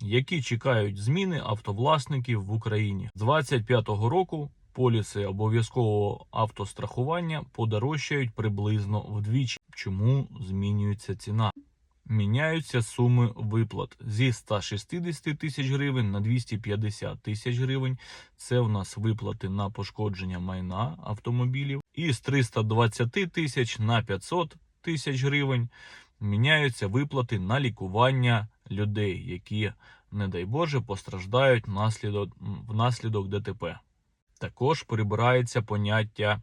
які чекають зміни автовласників в Україні. З 25-го року поліси обов'язкового автострахування подорожчають приблизно вдвічі. Чому змінюється ціна? Міняються суми виплат зі 160 тисяч гривень на 250 тисяч гривень. Це в нас виплати на пошкодження майна автомобілів. І з 320 тисяч на 500 тисяч гривень міняються виплати на лікування людей, які, не дай Боже, постраждають внаслідок, внаслідок ДТП. Також прибирається поняття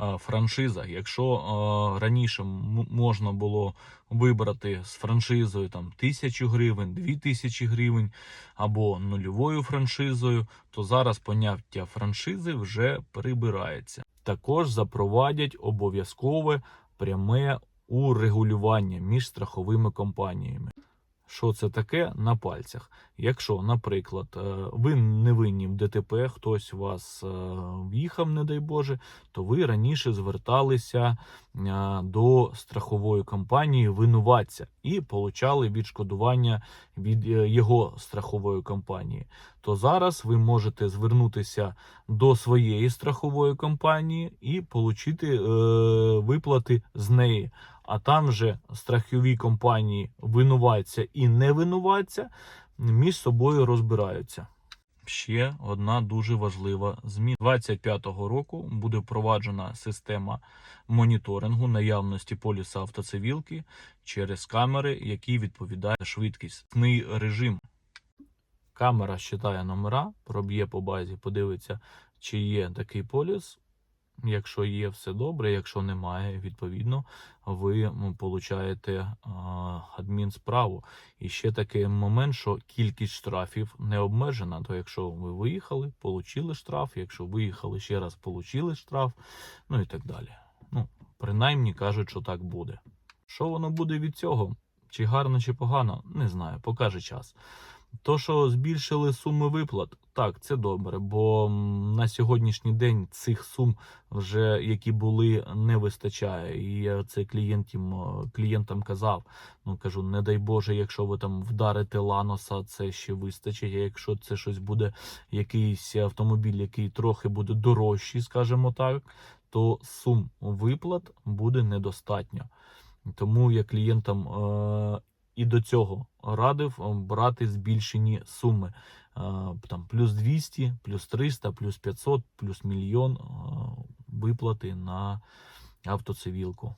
е, франшиза. Якщо е, раніше можна було вибрати з франшизою там тисячу гривень, дві тисячі гривень або нульовою франшизою, то зараз поняття франшизи вже прибирається. Також запровадять обов'язкове пряме урегулювання між страховими компаніями. Що це таке на пальцях? Якщо, наприклад, е, ви не винні в ДТП, хтось вас е, в'їхав, не дай Боже, то ви раніше зверталися е, до страхової компанії винуватця і получали відшкодування від його страхової компанії. То зараз ви можете звернутися до своєї страхової компанії і отримати виплати з неї. А там же страхові компанії винуватця і не винуватця між собою розбираються. Ще одна дуже важлива зміна. 25-го року буде впроваджена система моніторингу наявності поліса автоцивілки через камери, які відповідають швидкісний режим. Камера считає номера, проб'є по базі, подивиться, чи є такий поліс. Якщо є, все добре. Якщо немає, відповідно, ви получаєте а, адмінсправу. І ще такий момент, що кількість штрафів не обмежена. То якщо ви виїхали, получили штраф. Якщо виїхали ще раз, получили штраф, ну і так далі. Ну, принаймні кажуть, що так буде. Що воно буде від цього? Чи гарно, чи погано, не знаю, покаже час. То, що збільшили суми виплат, так, це добре, бо на сьогоднішній день цих сум, вже які були, не вистачає. І я це клієнтам, е, клієнтам казав. Ну кажу, не дай Боже, якщо ви там вдарите ланоса, це ще вистачить. А якщо це щось буде, якийсь автомобіль, який трохи буде дорожчий, скажімо так, то сум виплат буде недостатньо. Тому я клієнтам е, і до цього радив е, брати збільшені суми. Е, Там плюс 200, плюс 300, плюс 500, плюс мільйон е, виплати на автоцивілку.